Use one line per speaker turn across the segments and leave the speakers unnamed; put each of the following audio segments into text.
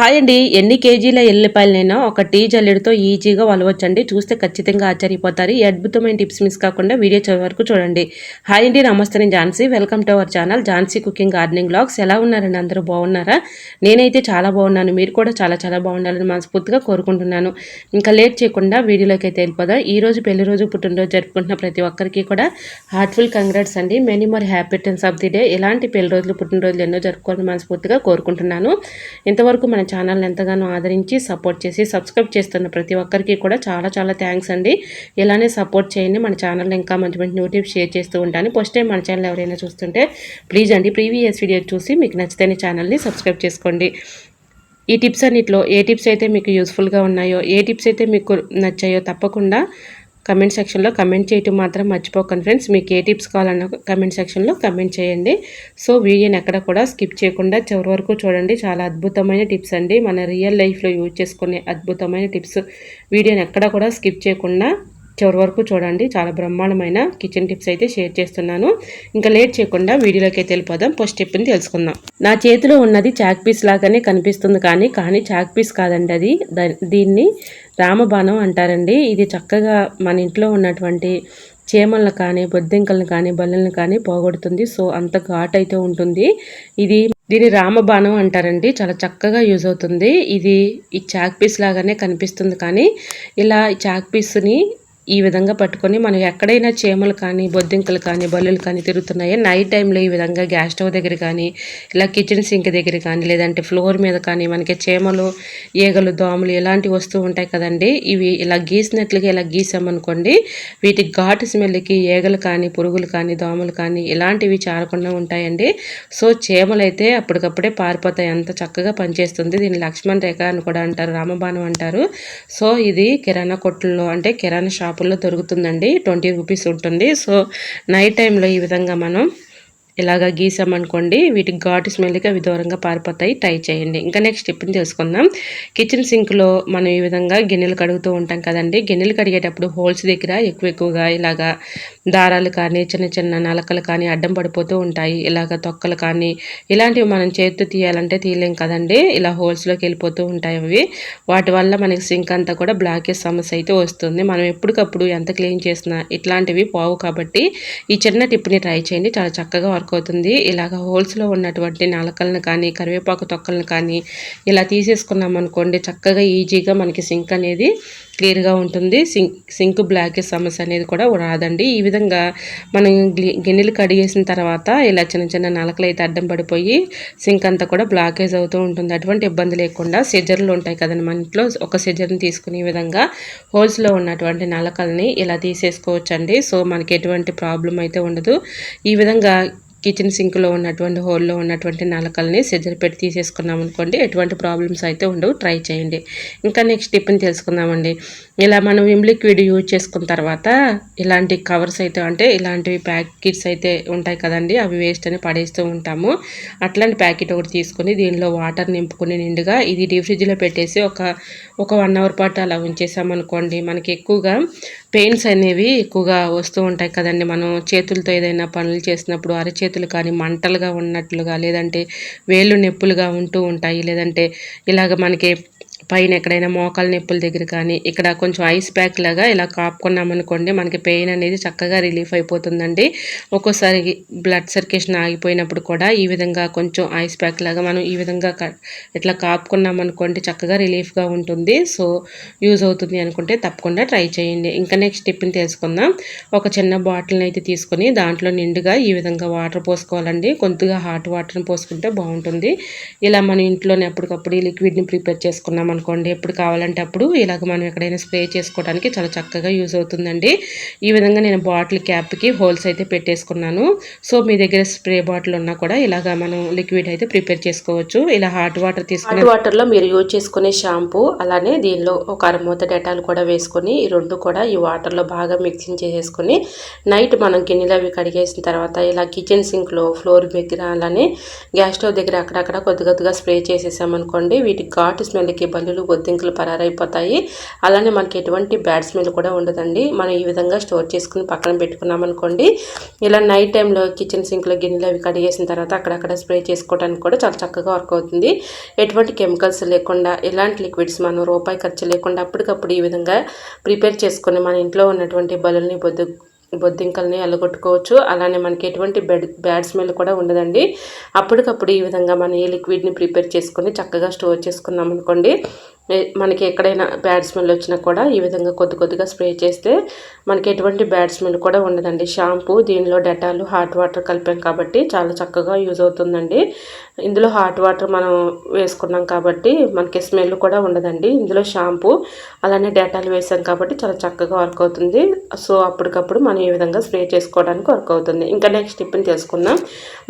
Hi అండి ఎన్ని కేజీల ఎల్లిపాయలైనా ఒక టీ జల్లెడితో ఈజీగా వలవచ్చండి. చూస్తే ఖచ్చితంగా ఆశ్చర్యపోతారు. ఈ అద్భుతమైన టిప్స్ మిస్ కాకుండా వీడియో చివరి వరకు చూడండి. హాయ్ అండి నమస్తే నేను Jhansi. Welcome to our channel Jhansi cooking gardening blogs ఎలా ఉన్నారండి? అందరూ బాగున్నారా? నేనైతే చాలా బాగున్నాను. మీరు కూడా చాలా చాలా బాగుండాలని మనస్ఫూర్తిగా కోరుకుంటున్నాను. ఇంకా లేట్ చేయకుండా వీడియోలోకి అయితే వెళ్ళిపోదా. ఈ రోజు పెళ్ళి రోజు పుట్టినరోజు జరుపుకుంటున్న ప్రతి ఒక్కరికి కూడా హార్ట్ఫుల్ కంగ్రాట్స్ అండి. Many more happy returns of the day. ఇలాంటి పెళ్ళి రోజులు పుట్టినరోజులు ఎన్నో జరుపుకోవాలని మనస్ఫూర్తిగా కోరుకుంటున్నాను. ఇంతవరకు మన ఛానల్ని ఎంతగానో ఆదరించి సపోర్ట్ చేసి సబ్స్క్రైబ్ చేస్తున్న ప్రతి ఒక్కరికి కూడా చాలా చాలా థ్యాంక్స్ అండి. ఇలానే సపోర్ట్ చేయండి. మన ఛానల్ ఇంకా మంచి మంచి న్యూటివ్స్ షేర్ చేస్తూ ఉంటాను. ఫస్ట్ టైం మన ఛానల్ ఎవరైనా చూస్తుంటే ప్లీజ్ అండి ప్రీవియస్ వీడియో చూసి మీకు నచ్చితే ఛానల్ని సబ్స్క్రైబ్ చేసుకోండి. ఈ టిప్స్ అన్నిట్లో ఏ టిప్స్ అయితే మీకు యూస్ఫుల్గా ఉన్నాయో ఏ టిప్స్ అయితే మీకు నచ్చాయో తప్పకుండా కమెంట్ సెక్షన్లో కమెంట్ చేయటం మాత్రం మర్చిపోకండి ఫ్రెండ్స్. మీకు ఏ టిప్స్ కావాలన్న కమెంట్ సెక్షన్లో కమెంట్ చేయండి. సో వీడియోని ఎక్కడ కూడా స్కిప్ చేయకుండా చివరి వరకు చూడండి. చాలా అద్భుతమైన టిప్స్ అండి. మన రియల్ లైఫ్లో యూజ్ చేసుకునే అద్భుతమైన టిప్స్. వీడియోని ఎక్కడ కూడా స్కిప్ చేయకుండా చివరి వరకు చూడండి. చాలా బ్రహ్మాండమైన కిచెన్ టిప్స్ అయితే షేర్ చేస్తున్నాను. ఇంకా లేట్ చేయకుండా వీడియోలోకి అయితే వెళ్ళిపోదాం. ఫస్ట్ టిప్ని తెలుసుకుందాం. నా చేతిలో ఉన్నది చాక్ పీస్ లాగానే కనిపిస్తుంది కానీ కానీ చాక్ పీస్ కాదండి అది. దీన్ని రామబాణం అంటారండి. ఇది చక్కగా మన ఇంట్లో ఉన్నటువంటి చీమలను కానీ బొద్దింకలను కానీ బల్లలను కానీ పోగొడుతుంది. సో అంత ఘాట్ అయితే ఉంటుంది. ఇది దీని రామబాణం అంటారండి. చాలా చక్కగా యూజ్ అవుతుంది. ఇది ఈ చాక్ పీస్ లాగానే కనిపిస్తుంది కానీ ఇలా చాక్ పీస్ని ఈ విధంగా పట్టుకొని మనం ఎక్కడైనా చీమలు కానీ బొద్దింకలు కానీ బల్లులు కానీ తిరుగుతున్నాయి? నైట్ టైంలో ఈ విధంగా గ్యాస్ స్టవ్ దగ్గర కానీ ఇలా కిచెన్ సింక్ దగ్గర కానీ లేదంటే ఫ్లోర్ మీద కానీ మనకి చీమలు ఈగలు దోమలు ఇలాంటివి వస్తూ ఉంటాయి కదండి. ఇవి ఇలా గీసినట్లుగా ఇలా గీసామనుకోండి వీటి ఘాటు స్మెల్కి ఈగలు కానీ పురుగులు కానీ దోమలు కానీ ఇలాంటివి చారకుండా ఉంటాయండి. సో చీమలు అయితే అప్పటికప్పుడే పారిపోతాయి. అంత చక్కగా పనిచేస్తుంది. దీన్ని లక్ష్మణ్ రేఖ అని కూడా అంటారు రామబాణం అంటారు. సో ఇది కిరాణా కొట్టుల్లో అంటే కిరాణా షాప్ షాపుల్లో దొరుకుతుందండి. ట్వంటీ రూపీస్ ఉంటుంది. సో నైట్ టైంలో ఈ విధంగా మనం ఇలాగ గీసామనుకోండి వీటికి ఘాటు స్మెల్కి అవి దూరంగా పారిపోతాయి. ట్రై చేయండి. ఇంకా నెక్స్ట్ టిప్ని తెలుసుకుందాం. కిచెన్ సింక్లో మనం ఈ విధంగా గిన్నెలు కడుగుతూ ఉంటాం కదండి. గిన్నెలు కడిగేటప్పుడు హోల్స్ దగ్గర ఎక్కువ ఎక్కువగా ఇలాగా దారాలు కానీ చిన్న చిన్న నలకలు కానీ అడ్డం పడిపోతూ ఉంటాయి. ఇలాగ తొక్కలు కానీ ఇలాంటివి మనం చేతితో తీయాలంటే తీయలేం కదండి. ఇలా హోల్స్లోకి వెళ్ళిపోతూ ఉంటాయి అవి. వాటి వల్ల మనకి సింక్ అంతా కూడా బ్లాకేజ్ సమస్య అయితే వస్తుంది. మనం ఎప్పటికప్పుడు ఎంత క్లీన్ చేసినా ఇట్లాంటివి పోవు కాబట్టి ఈ చిన్న టిప్ని ట్రై చేయండి. చాలా చక్కగా వర్క్ అవుతుంది ఇలాగ హోల్స్లో ఉన్నటువంటి నలకలను కానీ కరివేపాకు తొక్కలను కానీ ఇలా తీసేసుకున్నాం అనుకోండి చక్కగా ఈజీగా మనకి సింక్ అనేది క్లియర్గా ఉంటుంది. సింక్ సింక్ బ్లాకేజ్ సమస్య అనేది కూడా రాదండి. ఈ విధంగా మనం గిన్నెలు కడిగేసిన తర్వాత ఇలా చిన్న చిన్న నలకలు అయితే అడ్డం పడిపోయి సింక్ అంతా కూడా బ్లాకేజ్ అవుతూ ఉంటుంది. అటువంటి ఇబ్బంది లేకుండా సిజర్లు ఉంటాయి కదండి. మన ఇంట్లో ఒక సిజర్ని తీసుకునే విధంగా హోల్స్లో ఉన్నటువంటి నలకల్ని ఇలా తీసేసుకోవచ్చండి. సో మనకి ఎటువంటి ప్రాబ్లం అయితే ఉండదు. ఈ విధంగా కిచెన్ సింక్లో ఉన్నటువంటి హోల్లో ఉన్నటువంటి నలకల్ని సెజర్ పెట్టి తీసేసుకున్నాం అనుకోండి ఎటువంటి ప్రాబ్లమ్స్ అయితే ఉండవు. ట్రై చేయండి. ఇంకా నెక్స్ట్ టిప్ని తెలుసుకుందామండి. ఇలా మనం విమ్ లిక్విడ్ యూజ్ చేసుకున్న తర్వాత ఇలాంటి కవర్స్ అయితే అంటే ఇలాంటివి ప్యాకెట్స్ అయితే ఉంటాయి కదండి అవి వేస్ట్ అని పడేస్తూ ఉంటాము. అట్లాంటి ప్యాకెట్ ఒకటి తీసుకుని దీనిలో వాటర్ నింపుకుని నిండుగా ఇది డీప్ ఫ్రిడ్జ్లో పెట్టేసి ఒక ఒక వన్ అవర్ పాటు అలా ఉంచేసామనుకోండి మనకి ఎక్కువగా పెయిన్స్ అనేవి ఎక్కువగా వస్తూ ఉంటాయి కదండి. మనం చేతులతో ఏదైనా పనులు చేసినప్పుడు అరచేతులు కానీ మంటలుగా ఉన్నట్లుగా లేదంటే వేళ్ళు నొప్పులుగా ఉంటూ ఉంటాయి. లేదంటే ఇలాగ మనకి పైన ఎక్కడైనా మోకాల నొప్పుల దగ్గర కానీ ఇక్కడ కొంచెం ఐస్ ప్యాక్ లాగా ఇలా కాపుకున్నామనుకోండి మనకి పెయిన్ అనేది చక్కగా రిలీఫ్ అయిపోతుందండి. ఒక్కోసారి బ్లడ్ సర్క్యులేషన్ ఆగిపోయినప్పుడు కూడా ఈ విధంగా కొంచెం ఐస్ ప్యాక్ లాగా మనం ఈ విధంగా ఇట్లా కాపుకున్నామనుకోండి చక్కగా రిలీఫ్గా ఉంటుంది. సో యూజ్ అవుతుంది అనుకుంటే తప్పకుండా ట్రై చేయండి. ఇంకా నెక్స్ట్ టిప్ని తెలుసుకుందాం. ఒక చిన్న బాటిల్ని అయితే తీసుకొని దాంట్లో నిండుగా ఈ విధంగా వాటర్ పోసుకోవాలండి. కొద్దిగా హాట్ వాటర్ని పోసుకుంటే బాగుంటుంది. ఇలా మన ఇంట్లోనే అప్పటికప్పుడు ఈ లిక్విడ్ని ప్రిపేర్ చేసుకున్నాం అనుకోండి ఎప్పుడు కావాలంటే అప్పుడు ఇలాగ మనం ఎక్కడైనా స్ప్రే చేసుకోవడానికి చాలా చక్కగా యూజ్ అవుతుందండి. ఈ విధంగా నేను బాటిల్ క్యాప్కి హోల్స్ అయితే పెట్టేసుకున్నాను. సో మీ దగ్గర స్ప్రే బాటిల్ ఉన్నా కూడా ఇలాగ మనం లిక్విడ్ అయితే ప్రిపేర్ చేసుకోవచ్చు. ఇలా హాట్ వాటర్ తీసుకుని వాటర్లో మీరు యూజ్ చేసుకునే షాంపూ అలానే దీనిలో ఒక అరమూత డెటాల్ కూడా వేసుకొని ఈ రెండు కూడా ఈ వాటర్లో బాగా మిక్సింగ్ చేసేసుకొని నైట్ మనం గిన్నెలు అవి కడిగేసిన తర్వాత ఇలా కిచెన్ సింక్లో ఫ్లోర్ దగ్గర అలానే గ్యాస్ స్టవ్ దగ్గర అక్కడక్కడ కొద్ది కొద్దిగా స్ప్రే చేసేసామనుకోండి వీటి ఘాటు స్మెల్కి బల్లులు బొద్దింకలు పరారైపోతాయి. అలానే మనకి ఎటువంటి బ్యాడ్ స్మెల్ కూడా ఉండదండి. మనం ఈ విధంగా స్టోర్ చేసుకుని పక్కన పెట్టుకున్నామనుకోండి ఇలా నైట్ టైంలో కిచెన్ సింక్లో గిన్నెలు అవి కడిగేసిన తర్వాత అక్కడక్కడ స్ప్రే చేసుకోవడానికి కూడా చాలా చక్కగా వర్క్ అవుతుంది. ఎటువంటి కెమికల్స్ లేకుండా ఎలాంటి లిక్విడ్స్ మనం రూపాయి ఖర్చు లేకుండా అప్పటికప్పుడు ఈ విధంగా ప్రిపేర్ చేసుకొని మన ఇంట్లో ఉన్నటువంటి బలుల్ని బొద్దు బొద్దింకల్ని అల్లగొట్టుకోవచ్చు. అలానే మనకి ఎటువంటి బెడ్ బ్యాడ్ స్మెల్ కూడా ఉండదండి. అప్పటికప్పుడు ఈ విధంగా మనం ఈ లిక్విడ్ని ప్రిపేర్ చేసుకొని చక్కగా స్టోర్ చేసుకున్నాం అనుకోండి మనకి ఎక్కడైనా బ్యాడ్ స్మెల్ వచ్చినా కూడా ఈ విధంగా కొద్ది కొద్దిగా స్ప్రే చేస్తే మనకి ఎటువంటి బ్యాడ్ స్మెల్ కూడా ఉండదండి. షాంపూ దీనిలో డెటాలు హాట్ వాటర్ కలిపాం కాబట్టి చాలా చక్కగా యూజ్ అవుతుందండి. ఇందులో హాట్ వాటర్ మనం వేసుకున్నాం కాబట్టి మనకి స్మెల్ కూడా ఉండదండి. ఇందులో షాంపూ అలానే డెటాలు వేసాం కాబట్టి చాలా చక్కగా వర్క్ అవుతుంది. సో అప్పటికప్పుడు మనం ఈ విధంగా స్ప్రే చేసుకోవడానికి వర్క్ అవుతుంది. ఇంకా నెక్స్ట్ టిప్ని తెలుసుకుందాం.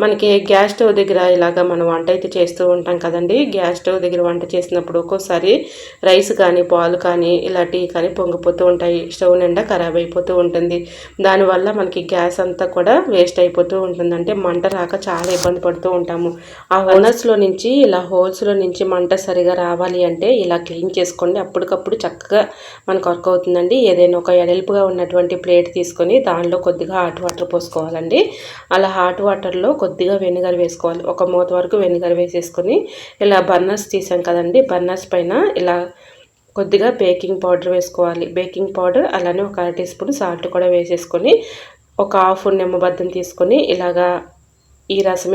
మనకి గ్యాస్ స్టవ్ దగ్గర ఇలాగ మనం వంట అయితే చేస్తూ ఉంటాం కదండి. గ్యాస్ స్టవ్ దగ్గర వంట చేసినప్పుడు ఒక్కోసారి రైస్ కానీ పాలు కానీ ఇలా టీ కానీ పొంగిపోతూ ఉంటాయి. స్టవ్ నిండా ఖరాబ్ అయిపోతూ ఉంటుంది. దానివల్ల మనకి గ్యాస్ అంతా కూడా వేస్ట్ అయిపోతూ ఉంటుంది. అంటే మంట రాక చాలా ఇబ్బంది పడుతూ ఉంటాము. ఆ ఓనర్స్లో నుంచి ఇలా హోల్స్లో నుంచి మంట సరిగా రావాలి అంటే ఇలా క్లీన్ చేసుకోండి. అప్పటికప్పుడు చక్కగా మనకు వర్క్ అవుతుందండి. ఏదైనా ఒక ఎడల్పుగా ఉన్నటువంటి ప్లేట్ తీసుకొని దానిలో కొద్దిగా హాట్ వాటర్ పోసుకోవాలండి. అలా హాట్ వాటర్లో కొద్దిగా వెనిగర్ వేసుకోవాలి. ఒక మూత వరకు వెనిగర్ వేసేసుకొని ఇలా బర్నర్స్ తీసాం కదండి బర్నర్స్ పైన ఇలా కొద్దిగా బేకింగ్ పౌడర్ వేసుకోవాలి. బేకింగ్ పౌడర్ అలానే ఒక అర టీ స్పూన్ సాల్ట్ కూడా వేసేసుకొని ఒక హాఫ్ నిమ్మబద్దం తీసుకొని ఇలాగా ఈ రసం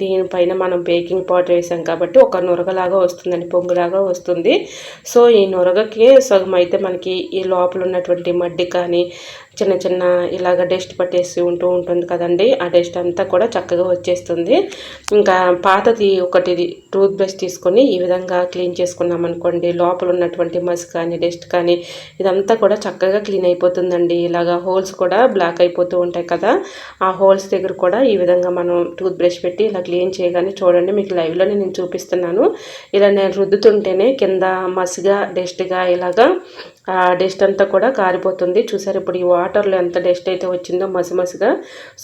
దీనిపైన మనం బేకింగ్ పౌడర్ వేసాం కాబట్టి ఒక నురగలాగా వస్తుందండి పొంగులాగా వస్తుంది. సో ఈ నురగకి సగం అయితే మనకి ఈ లోపల ఉన్నటువంటి మడ్డి కానీ చిన్న చిన్న ఇలాగ డస్ట్ పట్టేసి ఉంటూ ఉంటుంది కదండి. ఆ డస్ట్ అంతా కూడా చక్కగా వచ్చేస్తుంది. ఇంకా పాతది ఒకటి టూత్ బ్రష్ తీసుకొని ఈ విధంగా క్లీన్ చేసుకున్నాం అనుకోండి. లోపల ఉన్నటువంటి మస్ కానీ డస్ట్ కానీ ఇదంతా కూడా చక్కగా క్లీన్ అయిపోతుందండి. ఇలాగా హోల్స్ కూడా బ్లాక్ అయిపోతూ ఉంటాయి కదా. ఆ హోల్స్ దగ్గర కూడా ఈ విధంగా మనం టూత్ బ్రష్ పెట్టి ఇలా క్లీన్ చేయగానే చూడండి మీకు లైవ్లోనే నేను చూపిస్తున్నాను. ఇలా నేను రుద్దుతుంటేనే కింద మసిగా డస్ట్గా ఇలాగా డస్ట్ అంతా కూడా కారిపోతుంది. చూసారు ఇప్పుడు ఈ వాటర్లో ఎంత డస్ట్ అయితే వచ్చిందో మసిమసిగా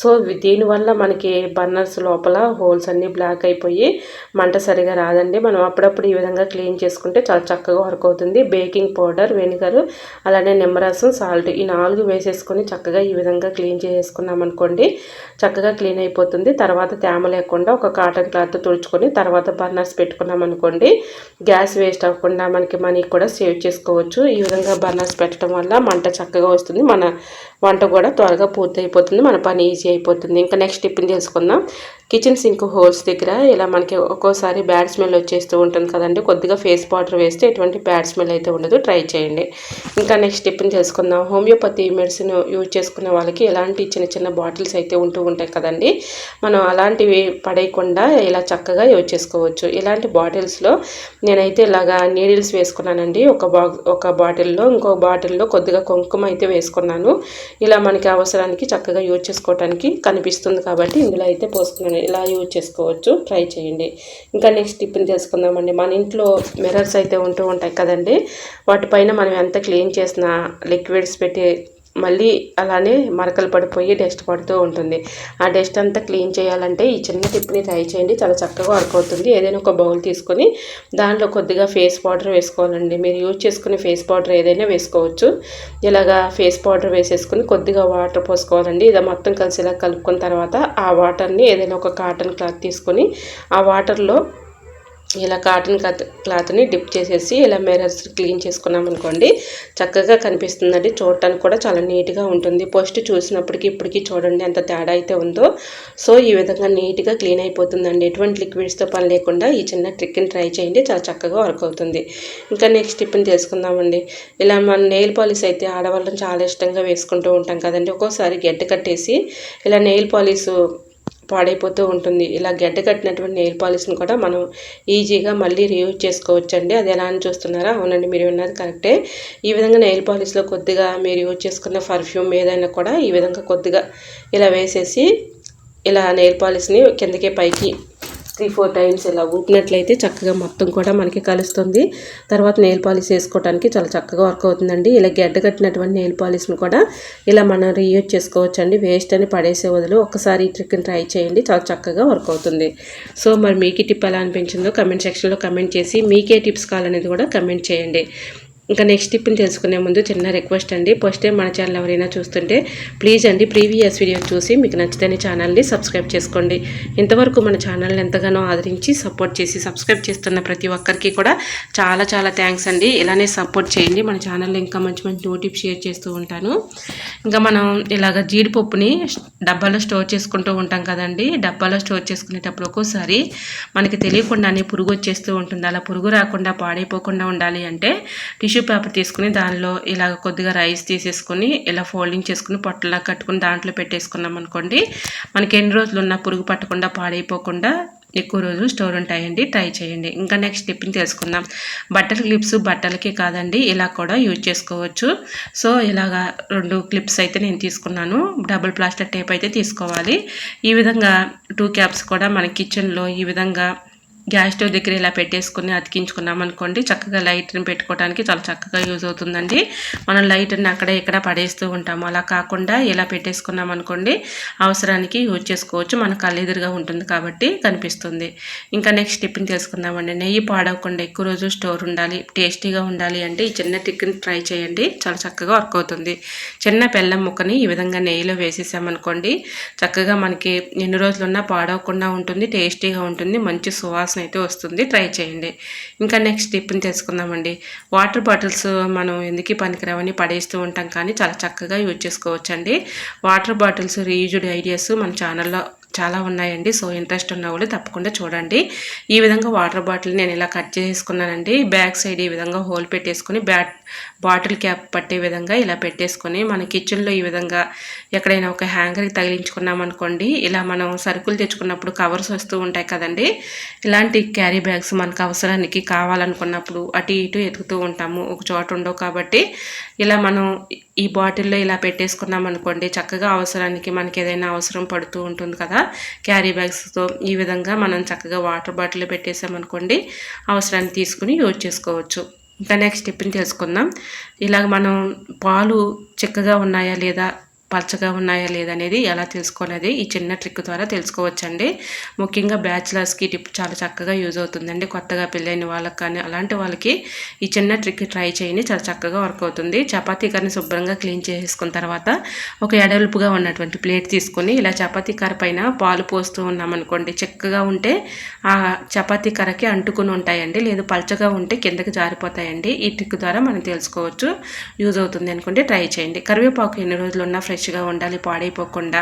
సో దీనివల్ల మనకి బర్నర్స్ లోపల హోల్స్ అన్నీ బ్లాక్ అయిపోయి మంట సరిగా రాదండి. మనం అప్పుడప్పుడు ఈ విధంగా క్లీన్ చేసుకుంటే చాలా చక్కగా వర్క్ అవుతుంది. బేకింగ్ పౌడర్ వెనిగర్ అలానే నిమ్మరసం సాల్ట్ ఈ నాలుగు వేసేసుకొని చక్కగా ఈ విధంగా క్లీన్ చేసుకున్నాం అనుకోండి చక్కగా క్లీన్ అయిపోతుంది. తర్వాత తేమ లేకుండా ఒక కాటన్ క్లాత్ తుడుచుకొని తర్వాత బర్నర్స్ పెట్టుకున్నాం అనుకోండి గ్యాస్ వేస్ట్ అవ్వకుండా మనకి మనీ కూడా సేవ్ చేసుకోవచ్చు. ఈ విధంగా బర్నర్స్ పెట్టడం వల్ల మంట చక్కగా వస్తుంది. మన వంట కూడా త్వరగా పూర్తి అయిపోతుంది మన పని ఈజీ అయిపోతుంది. ఇంకా నెక్స్ట్ టిఫిన్ చేసుకుందాం. కిచెన్ సింక్ హోల్స్ దగ్గర ఇలా మనకి ఒక్కోసారి బ్యాడ్ స్మెల్ వచ్చేస్తూ ఉంటుంది కదండి. కొద్దిగా ఫేస్ పౌడర్ వేస్తే ఎటువంటి బ్యాడ్ స్మెల్ అయితే ఉండదు. ట్రై చేయండి. ఇంకా నెక్స్ట్ టిప్ని తెలుసుకుందాం హోమియోపతి మెడిసిన్ యూజ్ చేసుకునే వాళ్ళకి ఎలాంటి చిన్న చిన్న బాటిల్స్ అయితే ఉంటూ ఉంటాయి కదండి. మనం అలాంటివి పడేయకుండా ఇలా చక్కగా యూజ్ చేసుకోవచ్చు. ఇలాంటి బాటిల్స్లో నేనైతే ఇలాగా నీడిల్స్ వేసుకున్నానండి. ఒక బా ఒక బాటిల్లో ఇంకో బాటిల్లో కొద్దిగా కుంకుమ అయితే వేసుకున్నాను. ఇలా మనకి అవసరానికి చక్కగా యూజ్ చేసుకోవడానికి కనిపిస్తుంది కాబట్టి ఇందులో అయితే పోసుకున్నాను ఇలా యూజ్ చేసుకోవచ్చు ట్రై చేయండి. ఇంకా నెక్స్ట్ టిప్ని తెలుసుకుందామండి. మన ఇంట్లో మిర్రర్స్ అయితే ఉంటూ ఉంటాయి కదండి. వాటిపైన మనం ఎంత క్లీన్ చేసినా లిక్విడ్స్ పెట్టి మళ్ళీ అలానే మరకలు పడిపోయి డస్ట్ పడుతూ ఉంటుంది. ఆ డస్ట్ అంతా క్లీన్ చేయాలంటే ఈ చిన్న టిప్ని ట్రై చేయండి. చాలా చక్కగా వర్క్ అవుతుంది. ఏదైనా ఒక బౌల్ తీసుకొని దాంట్లో కొద్దిగా ఫేస్ పౌడర్ వేసుకోవాలండి. మీరు యూజ్ చేసుకునే ఫేస్ పౌడర్ ఏదైనా వేసుకోవచ్చు. ఇలాగా ఫేస్ పౌడర్ వేసేసుకుని కొద్దిగా వాటర్ పోసుకోవాలండి. ఇది మొత్తం కలిసి ఇలా కలుపుకున్న తర్వాత ఆ వాటర్ని ఏదైనా ఒక కాటన్ క్లాత్ తీసుకొని ఆ వాటర్లో ఇలా కాటన్ క్లాత్ క్లాత్ని డిప్ చేసేసి ఇలా మిరర్స్ క్లీన్ చేసుకున్నాం అనుకోండి చక్కగా కనిపిస్తుందండి. చూడటానికి కూడా చాలా నీట్గా ఉంటుంది. పోస్ట్ చూసినప్పటికీ ఇప్పటికీ చూడండి ఎంత తేడా అయితే ఉందో. సో ఈ విధంగా నీట్గా క్లీన్ అయిపోతుందండి. ఎటువంటి లిక్విడ్స్తో పని లేకుండా ఈ చిన్న ట్రిక్ని ట్రై చేయండి. చాలా చక్కగా వర్క్ అవుతుంది. ఇంకా నెక్స్ట్ టిప్ని తెలుసుకుందామండి ఇలా మన నెయిల్ పాలిష్ అయితే ఆడవాళ్ళని చాలా ఇష్టంగా వేసుకుంటూ ఉంటాం కదండి. ఒక్కోసారి గడ్డ కట్టేసి ఇలా నెయిల్ పాలిష్ పాడైపోతూ ఉంటుంది. ఇలా గడ్డ కట్టినటువంటి నెయిల్ పాలిష్ని కూడా మనం ఈజీగా మళ్ళీ రీయూజ్ చేసుకోవచ్చండి. అది ఎలా అని చూస్తున్నారా? అవునండి మీరు విన్నది కరెక్టే. ఈ విధంగా నెయిల్ పాలిష్లో కొద్దిగా మీరు యూజ్ చేసుకున్న పర్ఫ్యూమ్ ఏదైనా కూడా ఈ విధంగా కొద్దిగా ఇలా వేసేసి ఇలా నెయిల్ పాలిష్ని కిందకే పైకి త్రీ ఫోర్ టైమ్స్ ఇలా ఊపినట్లయితే చక్కగా మొత్తం కూడా మనకి కలుస్తుంది. తర్వాత నెయిల్ పాలిష్ వేసుకోవడానికి చాలా చక్కగా వర్క్ అవుతుందండి. ఇలా గడ్డ కట్టినటువంటి నెయిల్ పాలిష్ని కూడా ఇలా మనం రీయూజ్ చేసుకోవచ్చు అండి వేస్ట్ అని పడేసే వదులు ఒకసారి ఈ ట్రిక్ని ట్రై చేయండి. చాలా చక్కగా వర్క్ అవుతుంది. సో మరి మీకు టిప్ ఎలా అనిపించిందో కమెంట్ సెక్షన్లో కమెంట్ చేసి మీకే టిప్స్ కావాలనేది కూడా కమెంట్ చేయండి. ఇంకా నెక్స్ట్ టిప్ని తెలుసుకునే ముందు చిన్న రిక్వెస్ట్ అండి. ఫస్ట్ టైం మన ఛానల్ ఎవరైనా చూస్తుంటే ప్లీజ్ అండి ప్రీవియస్ వీడియో చూసి మీకు నచ్చితేనే ఛానల్ని సబ్స్క్రైబ్ చేసుకోండి. ఇంతవరకు మన ఛానల్ని ఎంతగానో ఆదరించి సపోర్ట్ చేసి సబ్స్క్రైబ్ చేస్తున్న ప్రతి ఒక్కరికి కూడా చాలా చాలా థ్యాంక్స్ అండి. ఇలానే సపోర్ట్ చేయండి. మన ఛానల్లో ఇంకా మంచి మంచి నోటిఫ్ షేర్ చేస్తూ ఉంటాను. ఇంకా మనం ఇలాగ జీడిపప్పుని డబ్బాలో స్టోర్ చేసుకుంటూ ఉంటాం కదండి. డబ్బాలో స్టోర్ చేసుకునేటప్పుడు ఒక్కోసారి మనకి తెలియకుండానే పురుగు వచ్చేస్తూ ఉంటుంది. అలా పురుగు రాకుండా పాడైపోకుండా ఉండాలి అంటే టిష్యూ టిష్యూ పేపర్ తీసుకుని దానిలో ఇలా కొద్దిగా రైస్ తీసేసుకుని ఇలా ఫోల్డింగ్ చేసుకుని పొట్టలా కట్టుకుని దాంట్లో పెట్టేసుకున్నాం అనుకోండి మనకి ఎన్ని రోజులు ఉన్న పురుగు పట్టకుండా పాడైపోకుండా ఎక్కువ రోజులు స్టోర్ ఉంటాయండి. ట్రై చేయండి. ఇంకా నెక్స్ట్ టిప్ని తెలుసుకుందాం. బట్టల క్లిప్స్ బట్టలకి కాదండి ఇలా కూడా యూజ్ చేసుకోవచ్చు. సో ఇలాగా రెండు క్లిప్స్ అయితే నేను తీసుకున్నాను. డబుల్ ప్లాస్టర్ టేప్ అయితే తీసుకోవాలి. ఈ విధంగా టూ క్యాప్స్ కూడా మన కిచెన్లో ఈ విధంగా గ్యాస్ స్టవ్ దగ్గర ఇలా పెట్టేసుకుని అతికించుకున్నాం అనుకోండి చక్కగా లైట్ని పెట్టుకోవడానికి చాలా చక్కగా యూజ్ అవుతుందండి. మనం లైట్ని అక్కడ ఇక్కడ పడేస్తూ ఉంటాము అలా కాకుండా ఇలా పెట్టేసుకున్నాం అనుకోండి అవసరానికి యూజ్ చేసుకోవచ్చు. మన కళ్ళెదురుగా ఉంటుంది కాబట్టి కనిపిస్తుంది. ఇంకా నెక్స్ట్ టిప్ని తెలుసుకుందామండి. నెయ్యి పాడవకుండా ఎక్కువ రోజు స్టోర్ ఉండాలి టేస్టీగా ఉండాలి అంటే ఈ చిన్న టిక్ని ట్రై చేయండి. చాలా చక్కగా వర్క్ అవుతుంది. చిన్న బెల్లం ముక్కని ఈ విధంగా నెయ్యిలో వేసేసామనుకోండి చక్కగా మనకి ఎన్ని రోజులున్నా పాడవకుండా ఉంటుంది టేస్టీగా ఉంటుంది మంచి సువాసన వాసన అయితే వస్తుంది. ట్రై చేయండి. ఇంకా నెక్స్ట్ టిప్ని తెలుసుకుందామండి. వాటర్ బాటిల్స్ మనం ఎందుకు పనికిరావని పడేస్తూ ఉంటాం కానీ చాలా చక్కగా యూజ్ చేసుకోవచ్చండి. వాటర్ బాటిల్స్ రీయూజ్డ్ ఐడియాస్ మన ఛానల్లో చాలా ఉన్నాయండి. సో ఇంట్రెస్ట్ ఉన్న వాళ్ళు తప్పకుండా చూడండి. ఈ విధంగా వాటర్ బాటిల్ నేను ఇలా కట్ చేసుకున్నానండి. బ్యాక్ సైడ్ ఈ విధంగా హోల్ పెట్టేసుకుని బ్యాట్ బాటిల్ క్యాప్ పట్టే విధంగా ఇలా పెట్టేసుకొని మన కిచెన్లో ఈ విధంగా ఎక్కడైనా ఒక హ్యాంగర్కి తగిలించుకున్నాం అనుకోండి ఇలా మనం సరుకులు తెచ్చుకున్నప్పుడు కవర్స్ వస్తూ ఉంటాయి కదండి ఇలాంటి క్యారీ బ్యాగ్స్ మనకు అవసరానికి కావాలనుకున్నప్పుడు అటు ఇటు ఎతుకుతూ ఉంటాము. ఒక చోట ఉండవు కాబట్టి ఇలా మనం ఈ బాటిల్లో ఇలా పెట్టేసుకున్నాం అనుకోండి చక్కగా అవసరానికి మనకి ఏదైనా అవసరం పడుతూ ఉంటుంది కదా క్యారీ బ్యాగ్స్తో ఈ విధంగా మనం చక్కగా వాటర్ బాటిల్ పెట్టేసామనుకోండి అవసరాన్ని తీసుకుని యూజ్ చేసుకోవచ్చు. ఇంకా నెక్స్ట్ స్టెప్ని తెలుసుకుందాం ఇలాగ మనం పాలు చిక్కగా ఉన్నాయా లేదా పలచగా ఉన్నాయా లేదనేది ఎలా తెలుసుకోలేదు ఈ చిన్న ట్రిక్ ద్వారా తెలుసుకోవచ్చండి. ముఖ్యంగా బ్యాచిలర్స్కి టిప్ చాలా చక్కగా యూజ్ అవుతుందండి. కొత్తగా పెళ్ళైన వాళ్ళకి కానీ అలాంటి వాళ్ళకి ఈ చిన్న ట్రిక్ ట్రై చేయండి. చాలా చక్కగా వర్క్ అవుతుంది. చపాతీ కర్రని శుభ్రంగా క్లీన్ చేసేసుకున్న తర్వాత ఒక ఎడల్పుగా ఉన్నటువంటి ప్లేట్ తీసుకొని ఇలా చపాతీ కర్ర పైన పాలు పోస్తూ ఉన్నామనుకోండి చక్కగా ఉంటే ఆ చపాతీ కర్రకి అంటుకుని ఉంటాయండి. లేదు పలచగా ఉంటే కిందకి జారిపోతాయండి. ఈ ట్రిక్ ద్వారా మనం తెలుసుకోవచ్చు. యూజ్ అవుతుంది అనుకుంటే ట్రై చేయండి. కరివేపాకు ఎన్ని రోజులు ఉన్నా ఫ్రెష్ ఫ్రెష్గా ఉండాలి పాడైపోకుండా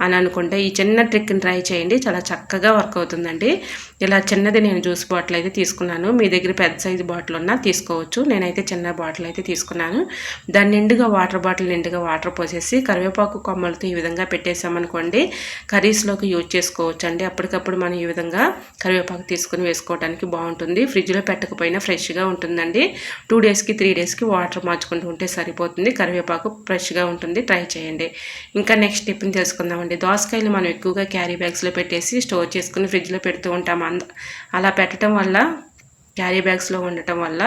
అని అనుకుంటే ఈ చిన్న ట్రిక్ని ట్రై చేయండి. చాలా చక్కగా వర్క్ అవుతుందండి. ఇలా చిన్నది నేను జ్యూస్ బాటిల్ అయితే తీసుకున్నాను. మీ దగ్గర పెద్ద సైజు బాటిల్ ఉన్నా తీసుకోవచ్చు. నేనైతే చిన్న బాటిల్ అయితే తీసుకున్నాను. దాని నిండుగా వాటర్ బాటిల్ నిండుగా వాటర్ పోసేసి కరివేపాకు కొమ్మలతో ఈ విధంగా పెట్టేసామనుకోండి కర్రీస్లోకి యూజ్ చేసుకోవచ్చు అండి అప్పటికప్పుడు మనం ఈ విధంగా కరివేపాకు తీసుకుని వేసుకోవడానికి బాగుంటుంది. ఫ్రిడ్జ్లో పెట్టకపోయినా ఫ్రెష్గా ఉంటుందండి. టూ డేస్కి త్రీ డేస్కి వాటర్ మార్చుకుంటూ ఉంటే సరిపోతుంది. కరివేపాకు ఫ్రెష్గా ఉంటుంది. ట్రై చేయండి. చేయండి ఇంకా నెక్స్ట్ టిప్ని తెలుసుకుందామండి. దోసకాయలు మనం ఎక్కువగా క్యారీ బ్యాగ్స్లో పెట్టేసి స్టోర్ చేసుకుని ఫ్రిడ్జ్లో పెడుతూ ఉంటాం. అలా పెట్టడం వల్ల క్యారీ బ్యాగ్స్లో ఉండటం వల్ల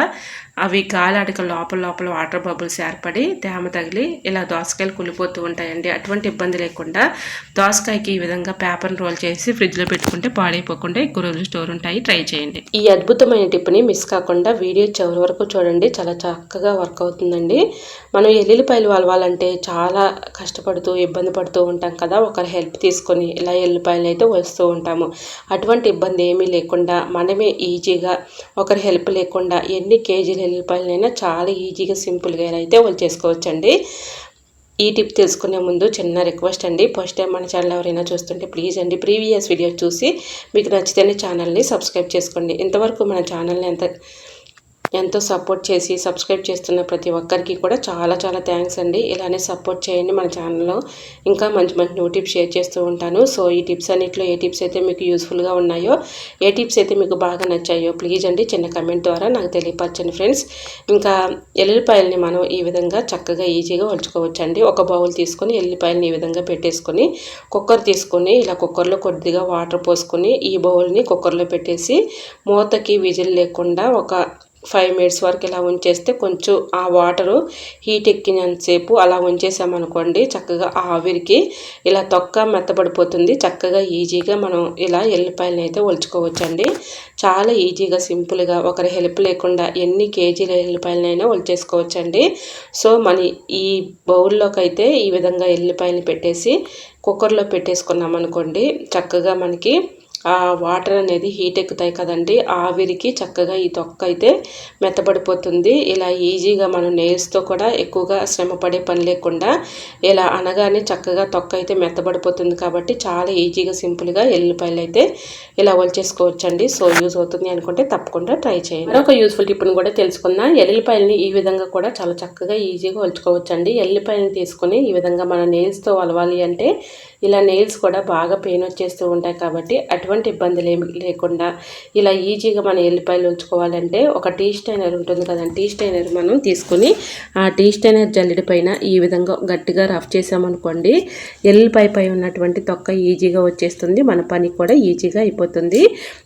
అవి గాలి లోపల లోపల వాటర్ బబుల్స్ ఏర్పడి తేమ తగిలి ఇలా దోసకాయలు కుళ్ళిపోతూ ఉంటాయండి. అటువంటి ఇబ్బంది లేకుండా దోసకాయకి ఈ విధంగా పేపర్ని రోల్ చేసి ఫ్రిడ్జ్లో పెట్టుకుంటే పాడైపోకుండా ఎక్కువ రోజులు స్టోర్ ఉంటాయి. ట్రై చేయండి. ఈ అద్భుతమైన టిప్ని మిస్ కాకుండా వీడియో చివరి వరకు చూడండి. చాలా చక్కగా వర్క్ అవుతుందండి. మనం ఎల్లుల్లిపాయలు వలవాలంటే చాలా కష్టపడుతూ ఇబ్బంది పడుతూ ఉంటాం కదా. ఒకరి హెల్ప్ తీసుకొని ఇలా ఎల్లుపాయలు అయితే వస్తూ ఉంటాము. అటువంటి ఇబ్బంది ఏమీ లేకుండా మనమే ఈజీగా ఒకరి హెల్ప్ లేకుండా ఎన్ని కేజీలు ఎల్లిపాయలనైనా చాలా ఈజీగా సింపుల్గా అయితే వాళ్ళు చేసుకోవచ్చండి. ఈ టిప్ తెలుసుకునే ముందు చిన్న రిక్వెస్ట్ అండి. ఫస్ట్ టైం మన ఛానల్ ఎవరైనా చూస్తుంటే ప్లీజ్ అండి ప్రీవియస్ వీడియో చూసి మీకు నచ్చితేనే ఛానల్ని సబ్స్క్రైబ్ చేసుకోండి. ఇంతవరకు మన ఛానల్ని ఎంత ఎంతో సపోర్ట్ చేసి సబ్స్క్రైబ్ చేస్తున్న ప్రతి ఒక్కరికి కూడా చాలా చాలా థ్యాంక్స్ అండి. ఇలానే సపోర్ట్ చేయండి మన ఛానల్లో. ఇంకా మంచి మంచి న్యూ టిప్స్ షేర్ చేస్తూ ఉంటాను. సో ఈ టిప్స్ అన్నింటిలో ఏ టిప్స్ అయితే మీకు యూస్ఫుల్గా ఉన్నాయో ఏ టిప్స్ అయితే మీకు బాగా నచ్చాయో ప్లీజ్ అండి చిన్న కమెంట్ ద్వారా నాకు తెలియపరచండి ఫ్రెండ్స్. ఇంకా ఎల్లుల్లిపాయలని మనం ఈ విధంగా చక్కగా ఈజీగా వలుచుకోవచ్చండి ఒక బౌల్ తీసుకొని ఎల్లిపాయలని ఈ విధంగా పెట్టేసుకొని కుక్కర్ తీసుకొని ఇలా కుక్కర్లో కొద్దిగా వాటర్ పోసుకొని ఈ బౌల్ని కుక్కర్లో పెట్టేసి మూతకి విజిల్ లేకుండా ఒక ఫైవ్ మినిట్స్ వరకు ఇలా ఉంచేస్తే కొంచెం ఆ వాటరు హీట్ ఎక్కినంతసేపు అలా ఉంచేసామనుకోండి చక్కగా ఆవిరికి ఇలా తొక్క మెత్తబడిపోతుంది. చక్కగా ఈజీగా మనం ఇలా ఎల్లిపాయలను అయితే ఒలుచుకోవచ్చండి. చాలా ఈజీగా సింపుల్గా ఒకరి హెల్ప్ లేకుండా ఎన్ని కేజీల ఎల్లిపాయలనైనా ఒలిచేసుకోవచ్చండి. సో మన ఈ బౌల్లోకి అయితే ఈ విధంగా ఎల్లిపాయలు పెట్టేసి కుక్కర్లో పెట్టేసుకున్నాం అనుకోండి చక్కగా మనకి వాటర్ అనేది హీట్ ఎక్కుతాయి కదండి ఆవిరికి చక్కగా ఈ తొక్క అయితే మెత్తబడిపోతుంది. ఇలా ఈజీగా మనం నెయిల్స్తో కూడా ఎక్కువగా శ్రమ పడే పని లేకుండా ఇలా అనగానే చక్కగా తొక్క అయితే మెత్తబడిపోతుంది కాబట్టి చాలా ఈజీగా సింపుల్గా ఎల్లిపాయలు అయితే ఇలా వల్చేసుకోవచ్చండి సో యూజ్ అవుతుంది అనుకుంటే తప్పకుండా ట్రై చేయండి. ఒక యూస్ఫుల్ టిప్ని కూడా తెలుసుకుందాం. ఎల్లిపాయలని ఈ విధంగా కూడా చాలా చక్కగా ఈజీగా వలుచుకోవచ్చండి ఎల్లిపాయలని తీసుకొని ఈ విధంగా మన నెయిల్స్తో వలవాలి అంటే ఇలా నెయిల్స్ కూడా బాగా పెయిన్ వచ్చేస్తూ ఉంటాయి కాబట్టి అటువంటి ఇబ్బందులు ఏమి లేకుండా ఇలా ఈజీగా మనం ఎల్లిపాయలు ఉంచుకోవాలంటే ఒక టీ స్టైనర్ ఉంటుంది కదండి టీ స్టైనర్ మనం తీసుకుని ఆ టీ స్టైనర్ జల్లెడి పైన ఈ విధంగా గట్టిగా రఫ్ చేసామనుకోండి ఎల్లిపాయ పై ఉన్నటువంటి తొక్క ఈజీగా వచ్చేస్తుంది మన పని కూడా ఈజీగా అయిపోతుంది.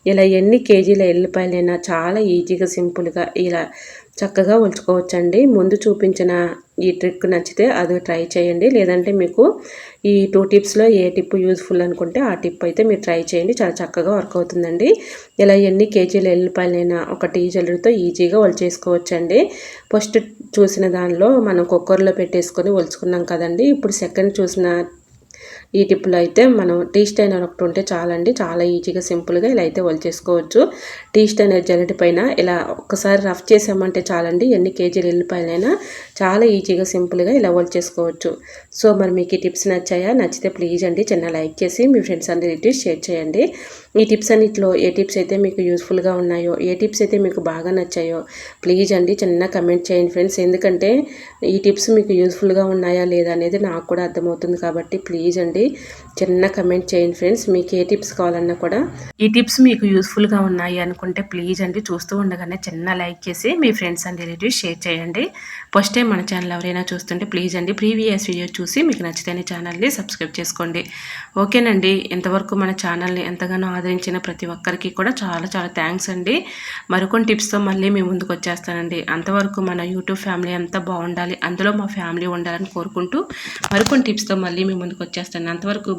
ఇలా ఎన్ని కేజీల ఎల్లిపాయలైనా చాలా ఈజీగా సింపుల్గా ఇలా చక్కగా ఉంచుకోవచ్చండి. ముందు చూపించిన ఈ ట్రిక్ నచ్చితే అది ట్రై చేయండి. లేదంటే మీకు ఈ టూ టిప్స్లో ఏ టిప్ యూజ్ఫుల్ అనుకుంటే ఆ టిప్ అయితే మీరు ట్రై చేయండి. చాలా చక్కగా వర్క్ అవుతుందండి. ఇలా ఎన్ని కేజీలు ఎల్లిపాయలైనా ఒక టీ జల్లుతో ఈజీగా ఒలిచేసుకోవచ్చండి. ఫస్ట్ చూసిన దానిలో మనం కుక్కర్లో పెట్టేసుకొని ఒలుచుకున్నాం కదండి. ఇప్పుడు సెకండ్ చూసిన ఈ టిప్పులు అయితే మనం టీ స్టైనర్ ఒకటి ఉంటే చాలండి. చాలా ఈజీగా సింపుల్గా ఇలా అయితే చేసుకోవచ్చు. టీ స్టైనర్ జల్లటి పైన ఇలా ఒక్కసారి రఫ్ చేసామంటే చాలండి. ఎన్ని కేజీలు ఎల్లిపాయలైనా చాలా ఈజీగా సింపుల్గా ఇలా చేసుకోవచ్చు. సో మరి మీకు ఈ టిప్స్ నచ్చాయా? నచ్చితే ప్లీజ్ అండి చిన్న లైక్ చేసి మీ ఫ్రెండ్స్ అండ్ రిలేటివ్స్ షేర్ చేయండి. ఈ టిప్స్ అన్నిట్లో ఏ టిప్స్ అయితే మీకు యూస్ఫుల్గా ఉన్నాయో ఏ టిప్స్ అయితే మీకు బాగా నచ్చాయో ప్లీజ్ అండి చిన్న కమెంట్ చేయండి ఫ్రెండ్స్. ఎందుకంటే ఈ టిప్స్ మీకు యూస్ఫుల్గా ఉన్నాయా లేదా అనేది నాకు కూడా అర్థమవుతుంది కాబట్టి ప్లీజ్ అండి. చిన్న కమెంట్ చేయండి ఫ్రెండ్స్ మీకు ఏ టిప్స్ కావాలన్నా కూడా. ఈ టిప్స్ మీకు యూస్ఫుల్గా ఉన్నాయి అనుకుంటే ప్లీజ్ అండి చూస్తూ ఉండగానే చిన్న లైక్ చేసి మీ ఫ్రెండ్స్ అండ్ రిలేటివ్స్ షేర్ చేయండి. ఫస్ట్ టైం మన ఛానల్ ఎవరైనా చూస్తుంటే ప్లీజ్ అండి ప్రీవియస్ వీడియో చూసి మీకు నచ్చితే ఛానల్ని సబ్స్క్రైబ్ చేసుకోండి. ఓకేనండి ఇంతవరకు మన ఛానల్ని ఎంతగానో ఆదరించిన ప్రతి ఒక్కరికి కూడా చాలా చాలా థ్యాంక్స్ అండి. మరికొన్ని టిప్స్తో మళ్ళీ మీ ముందుకు వచ్చేస్తానండి. అంతవరకు మన యూట్యూబ్ ఫ్యామిలీ అంతా బాగుండాలి. అందులో మా ఫ్యామిలీ ఉండాలని కోరుకుంటూ మరికొన్ని టిప్స్తో మళ్ళీ మీ ముందుకు వచ్చేస్తాను. అంతవరకు